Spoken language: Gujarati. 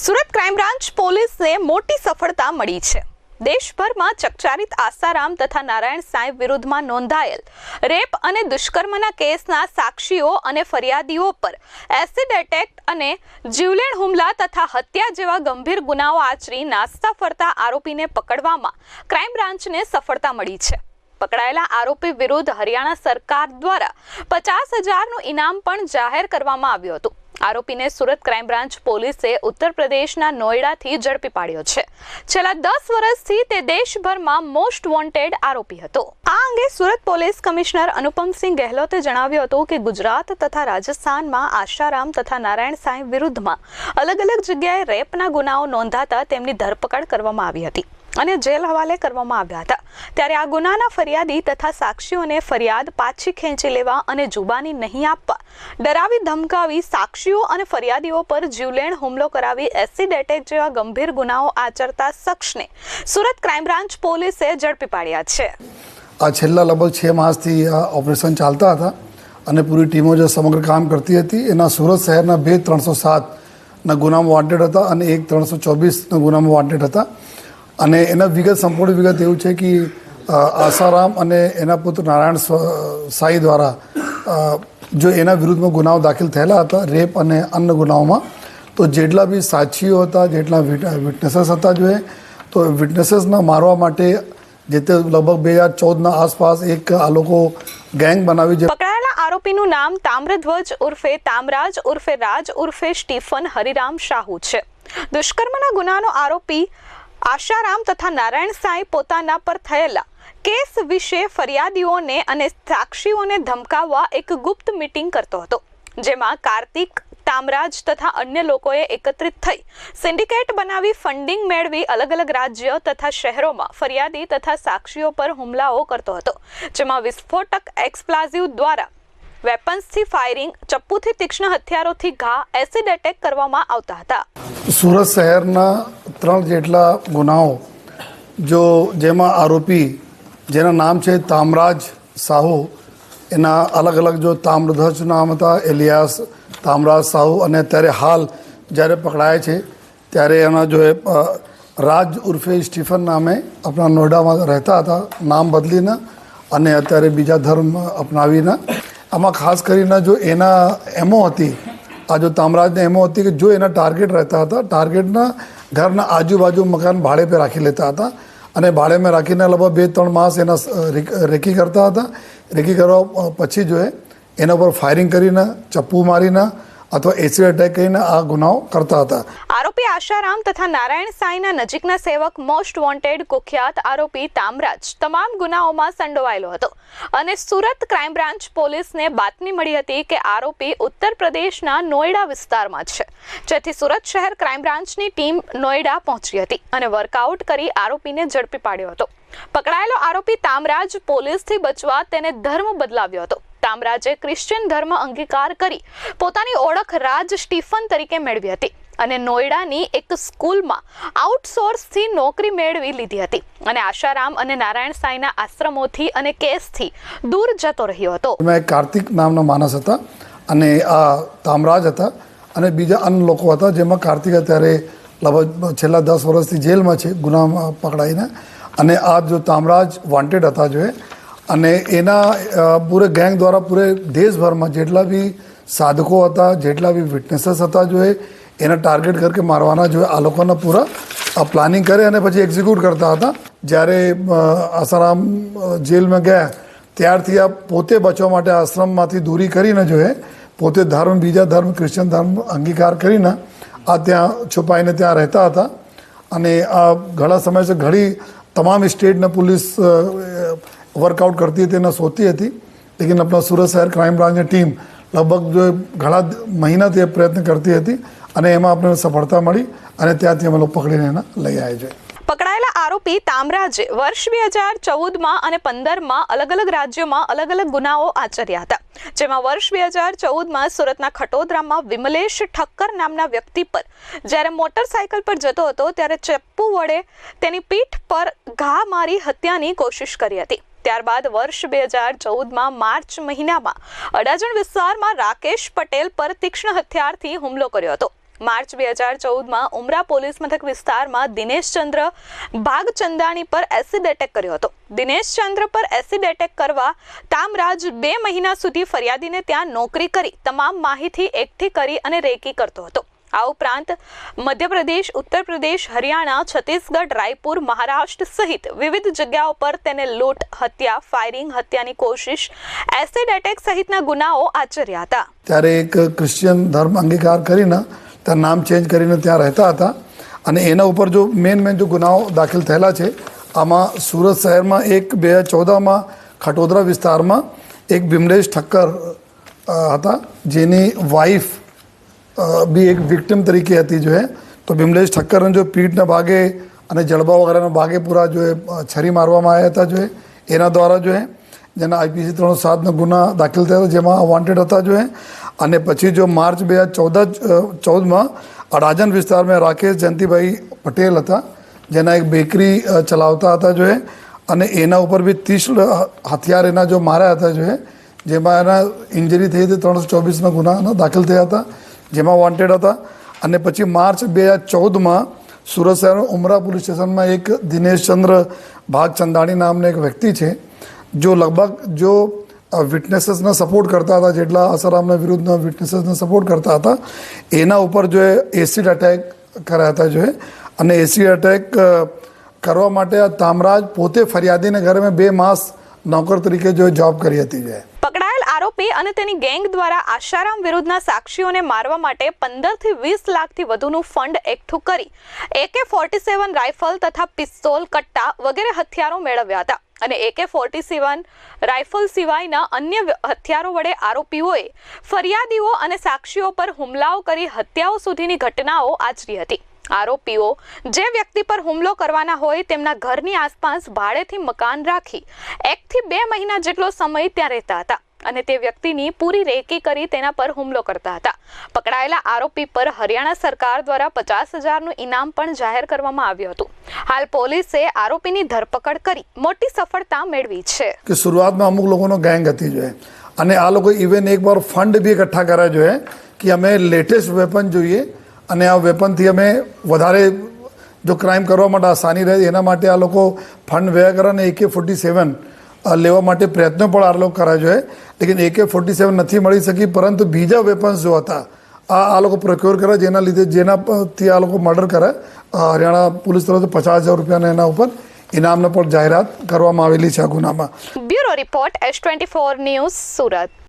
સુરત ક્રાઇમ બ્રાન્ચ પોલીસને મોટી સફળતા મળી છે. દેશભરમાં ચકચારિત આસારામ તથા નારાયણ સાંઈ વિરુદ્ધમાં નોંધાયેલ રેપ અને દુષ્કર્મના કેસના સાક્ષીઓ અને ફરિયાદીઓ પર એસિડ એટેક અને જીવલેણ હુમલા તથા હત્યા જેવા ગંભીર ગુનાઓ આચરી નાસ્તા ફરતા આરોપીને પકડવામાં ક્રાઇમ બ્રાન્ચને સફળતા મળી છે. પકડાયેલા આરોપી વિરુદ્ધ હરિયાણા સરકાર દ્વારા પચાસ હજારનું ઇનામ પણ જાહેર કરવામાં આવ્યું હતું. આરોપીને સુરત ક્રાઇમ બ્રાન્ચ પોલીસે ઉત્તર પ્રદેશના નોઈડાથી ઝડપી પાડ્યો છે. છેલ્લા દસ વર્ષથી તે દેશભરમાં મોસ્ટ વોન્ટેડ આરોપી હતો. આ અંગે સુરત પોલીસ કમિશનર અનુપમસિંહ ગહેલોતે જણાવ્યું હતું કે ગુજરાત તથા રાજસ્થાનમાં આશારામ તથા નારાયણ સાંઈ વિરુદ્ધમાં અલગ અલગ જગ્યાએ રેપના ગુનાઓ નોંધાતા તેમની ધરપકડ કરવામાં આવી હતી. અને જેલ હવાલે કરવામાં આવ્યા હતા. ત્યારે આ ગુનાના ફરિયાદી તથા સાક્ષીઓને ફરિયાદ પાછી ખેંચી લેવા અને જુબાની નહીં આપવા, ડરાવી ધમકાવી સાક્ષીઓ અને ફરિયાદીઓ પર જીવલેણ હુમલો કરાવી એસિડ એટેક જેવા ગંભીર ગુનાઓ આચરતા શખ્સને સુરત ક્રાઇમ બ્રાન્ચ પોલીસે ઝડપી પાડ્યા છે. આ છેલ્લા લગભગ છ માસથી આ ઓપરેશન ચાલતા હતા અને પૂરી ટીમો જે સમગ્ર કામ કરતી હતી, એના સુરત શહેરના બે ત્રણસો સાતના ગુનામાં વોન્ટેડ હતા અને એક ત્રણસો ચોવીસના ગુનામાં વોન્ટેડ હતા. અને એના વિગત, સંપૂર્ણ વિગત એવું છે કે આસારામ અને એના પુત્ર નારાયણ સાઈ દ્વારા જો એના વિરુદ્ધમાં ગુનાઓ દાખલ થયેલા હતા, રેપ અને અન્ય ગુનાઓમાં, તો જેટલા બી સાક્ષીઓ હતા, જેટલા વિટનેસીસ હતા જો તો વિટનેસીસના મારવા માટે જે તે લગભગ બે હજાર ચૌદના આસપાસ એક આ લોકો ગેંગ બનાવી જે આરોપીનું નામ તામ્રધ્વજ ઉર્ફે તામરાજ ઉર્ફે રાજ ઉર્ફે સ્ટીફન હરિરામ શાહુ છે. દુષ્કર્મના ગુનાનો આરોપી આશારામ તથા નારાયણ સાંઈ પોતાના પર થયેલા કેસ વિશે ફરિયાદીઓને અને સાક્ષીઓને ધમકાવવા એક ગુપ્ત મીટિંગ કરતો હતો, જેમાં કાર્તિક, તામરાજ તથા અન્ય લોકોએ એકત્રિત થઈ સિન્ડિકેટ બનાવી ફંડિંગ મેળવી અલગ અલગ રાજ્ય તથા શહેરોમાં ફરિયાદી તથા સાક્ષીઓ પર હુમલાઓ કરતો હતો, જેમાં વિસ્ફોટક એક્સપ્લાઝિવ દ્વારા વેપન્સથી ફાયરિંગ ચપ્પુથી તીક્ષ્ણ હથિયારોથી ઘા એસિડ એટેક કરવામાં આવતા હતા. સુરત શહેરના ત્રણ જેટલા ગુનાઓ, જો જેમાં આરોપી, જેના નામ છે તામરાજ સાહુ, એના અલગ અલગ જો તામ્રધ્વજ નામ હતા, એલિયાસ તામરાજ સાહુ, અને અત્યારે હાલ જ્યારે પકડાય છે, ત્યારે એના જો એ રાજ ઉર્ફે સ્ટીફન નામે આપણા નોઈડામાં રહેતા હતા, નામ બદલીને, અને અત્યારે બીજા ધર્મ અપનાવીને આમાં ખાસ કરીને જો એના એમો હતી, આ જો તામરાજને એમો હતી કે જો એના ટાર્ગેટ રહેતા હતા ટાર્ગેટના ઘરના આજુબાજુ મકાન ભાડે પર રાખી લેતા હતા અને ભાડેમાં રાખીને લગભગ બે ત્રણ માસ એના રેક- કરતા હતા. રેકી કરવા પછી જો એના ઉપર ફાયરિંગ કરીને, ચપ્પુ મારીને અથવા એસિડ એટેક કરીને આ ગુનાઓ કરતા હતા. આરોપી આશારામ તથા નારાયણ સાંઈના નજીકના સેવક મોસ્ટ વોન્ટેડ કુખ્યાત આરોપી તામરાજ તમામ ગુનાઓમાં સંડોવાયેલો હતો અને સુરત ક્રાઇમ બ્રાન્ચ પોલીસને બાતમી મળી હતી કે આરોપી ઉત્તર પ્રદેશના નોઈડા વિસ્તારમાં છે, જેથી સુરત શહેર ક્રાઇમ બ્રાન્ચની ટીમ નોઈડા પહોંચી હતી અને વર્કઆઉટ કરી આરોપીને ઝડપી પાડ્યો હતો. પકડાયેલો આરોપી તામરાજ પોલીસથી બચવા તેને ધર્મ બદલાવ્યો હતો. તામરાજે ક્રિશ્ચિયન ધર્મ અંગીકાર કરી પોતાની ઓળખ રાજ સ્ટીફન તરીકે મેળવી હતી અને નોઈડાની એક સ્કૂલમાં આઉટસોર્સથી નોકરી મેળવી લીધી હતી. અને આશારામ અને નારાયણ સાંઈના આશ્રમોથી અને કેસથી દૂર જતો રહ્યો હતો. મેં કાર્તિક નામના માણસ હતા અને આ તામરાજ હતા અને બીજા અન્ય લોકો હતા જેમાં કાર્તિક અત્યારે લગભગ છેલ્લા દસ વર્ષથી જેલમાં છે, ગુનામાં પકડાઈને. અને આ જો તામરાજ વોન્ટેડ હતા જો અને એના પૂરે ગેંગ દ્વારા પૂરે દેશભરમાં જેટલા બી સાધકો હતા, જેટલા બી વિટનેસીસ હતા જોઈએ એને ટાર્ગેટ કરકે મારવાના જોઈએ આ લોકોના પૂરા પ્લાનિંગ કરે અને પછી એક્ઝિક્યુટ કરતા હતા. જ્યારે આસારામ જેલમાં ગયા, ત્યારથી આ પોતે બચવા માટે આશ્રમમાંથી દૂરી કરીને જોઈએ પોતે ધર્મ, બીજા ધર્મ ક્રિશ્ચન ધર્મ અંગીકાર કરીને આ ત્યાં છુપાઈને ત્યાં રહેતા હતા. અને આ ઘણા સમય છે ઘણી તમામ સ્ટેટના પોલીસ વર્કઆઉટ કરતી હતી અને શોધતી હતી. લેકિન આપણા સુરત શહેર ક્રાઇમ બ્રાન્ચની ટીમ લગભગ જો ઘણા મહિનાથી પ્રયત્ન કરતી હતી અને એમાં આપણને સફળતા મળી અને ત્યાંથી અમે લોકો પકડીને એને લઈ આવ્યા છે. પકડાયેલા આરોપી તામરાજે વર્ષ બે હજાર ચૌદમાં અને પંદરમાં અલગ અલગ રાજ્યોમાં અલગ અલગ ગુનાઓ આચર્યા હતા. જેમાં વર્ષ બે હજાર ચૌદમાં સુરતના ખટોદરામાં વિમલેશ ઠક્કર નામના વ્યક્તિ પર જ્યારે મોટરસાયકલ પર જતો હતો ત્યારે ચપ્પુ વડે તેની પીઠ પર ઘા મારી હત્યાની કોશિશ કરી હતી. ત્યારબાદ વર્ષ બે હજાર ચૌદમાં માર્ચ મહિનામાં અડાજણ વિસ્તારમાં રાકેશ પટેલ પર તીક્ષ્ણ હથિયારથી હુમલો કર્યો હતો. માર્ચ બે હજાર ચૌદમાં ઉમરા પોલીસ મથક વિસ્તારમાં દિનેશચંદ્ર ભાગચંદાણી પર એસિડ એટેક કર્યો હતો. દિનેશચંદ્ર પર એસિડ એટેક કરવા તામરાજ બે મહિના સુધી ફરિયાદીને ત્યાં નોકરી કરી, તમામ માહિતી એકઠી કરી અને રેકી કરતો હતો. આ ઉપરાંત મધ્યપ્રદેશ ઉત્તર પ્રદેશ હરિયાણા, છત્તીસગઢ, રાયપુર, મહારાષ્ટ્ર સહિત વિવિધ જગ્યાઓ પર તેને લૂંટ, હત્યા, ફાયરિંગ, હત્યાની કોશિશ, એસિડ એટેક સહિતના ગુનાઓ આચર્યા હતા. ત્યારે એક ક્રિશ્ચિયન ધર્મ અંગીકાર કરીને ત્યાં નામ ચેન્જ કરીને ત્યાં રહેતા હતા અને એના ઉપર જો મેન મેન જો ગુનાઓ દાખલ થયેલા છે, આમાં સુરત શહેરમાં એક, બે હજાર ચૌદમાં ખટોદરા વિસ્તારમાં એક ભીમલેશ ઠક્કર હતા જેની વાઈફ બી એક વિક્ટિમ તરીકે હતી જો એ તો બિમલેશ ઠક્કરને જો પીઠના ભાગે અને જડબા વગેરેના ભાગે પૂરા જો એ છરી મારવામાં આવ્યા હતા જો એ એના દ્વારા જો એ જેના આઈપીસી ત્રણસો સાતનો ગુના દાખલ થયા જેમાં વોન્ટેડ હતા જો એ અને પછી જો માર્ચ બે હજાર ચૌદ ચૌદમાં અડાજન વિસ્તારમાં રાકેશ જયંતિભાઈ પટેલ હતા, જેના એક બેકરી ચલાવતા હતા જો એ અને એના ઉપર બી ત્રીસ હથિયાર એના જો માર્યા હતા જો એ જેમાં એના ઇન્જરી થઈ હતી ત્રણસો ચોવીસના ગુના દાખલ થયા હતા. જેમાં વોન્ટેડ હતા અને પછી માર્ચ બે હજાર ચૌદમાં સુરત શહેરના ઉમરા પોલીસ સ્ટેશનમાં એક દિનેશચંદ્ર ભાગચંદાણી નામનો એક વ્યક્તિ છે, જો લગભગ જો વિટનેસીસને સપોર્ટ કરતા હતા, જેટલા અસરામના વિરુદ્ધના વિટનેસીસને સપોર્ટ કરતા હતા, એના ઉપર જો એસિડ અટેક કર્યા હતા જો અને એસિડ અટેક કરવા માટે આ તામરાજ પોતે ફરિયાદીને ઘરે મેં બે માસ નોકર તરીકે જો જોબ કરી હતી જો એ. પકડાયેલ આરોપી અને તેની ગેંગ દ્વારા આશારામ વિરુદ્ધના સાક્ષીઓને મારવા માટે પંદરથી વીસ લાખથી વધુનું ફંડ એકઠું કરી એકે ફોર્ટી સેવન રાઇફલ તથા પિસ્તોલ, કટ્ટા વગેરે હથિયારો મેળવ્યા હતા. અને એકે ફોર્ટી સેવન રાઇફલ સિવાયના અન્ય હથિયારો વડે આરોપીઓએ ફરિયાદીઓ અને સાક્ષીઓ પર હુમલાઓ કરી હત્યાઓ સુધીની ઘટનાઓ આચરી હતી. આરોપીઓ જે વ્યક્તિ પર હુમલો કરવાના હોય તેમના ઘરની આસપાસ ભાડેથી મકાન રાખી એકથી બે મહિના જેટલો સમય ત્યાં રહેતા હતા. અને તે વ્યક્તિની પૂરી રેકી કરી તેના પર હુમલો કરતા હતા. પકડાયેલા આરોપી પર હરિયાણા સરકાર દ્વારા પચાસ હજારનું ઇનામ પણ જાહેર કરવામાં આવ્યું હતું. હાલ પોલીસે આરોપીની ધરપકડ કરી મોટી સફળતા મેળવી છે. કે શરૂઆતમાં અમુક લોકોનો ગેંગ હતી જો અને આ લોકો ઇવન એકવાર ફંડ બી એકઠા કર્યા જો કે અમે લેટેસ્ટ વેપન જોઈએ. અને આ વેપનથી અમે વધારે જો ક્રાઇમ કરવા માટે આસાની રહે, એના માટે આ લોકો ફંડ વ્યય કરે અને એકે ફોર્ટી સેવન લેવા માટે પ્રયત્નો પણ આ લોકો કર્યા જોઈએ લેકિન એકે ફોર્ટી સેવન નથી મળી શકી, પરંતુ બીજા વેપન્સ જો હતા, આ આ લોકો પ્રોક્યોર કરે, જેના લીધે જેનાથી આ લોકો મર્ડર કરે હરિયાણા પોલીસ તરફ પચાસ હજાર રૂપિયાના એના ઉપર ઇનામનો પણ જાહેરાત કરવામાં આવેલી છે આ ગુનામાં. Bureau report S twenty four news Surat.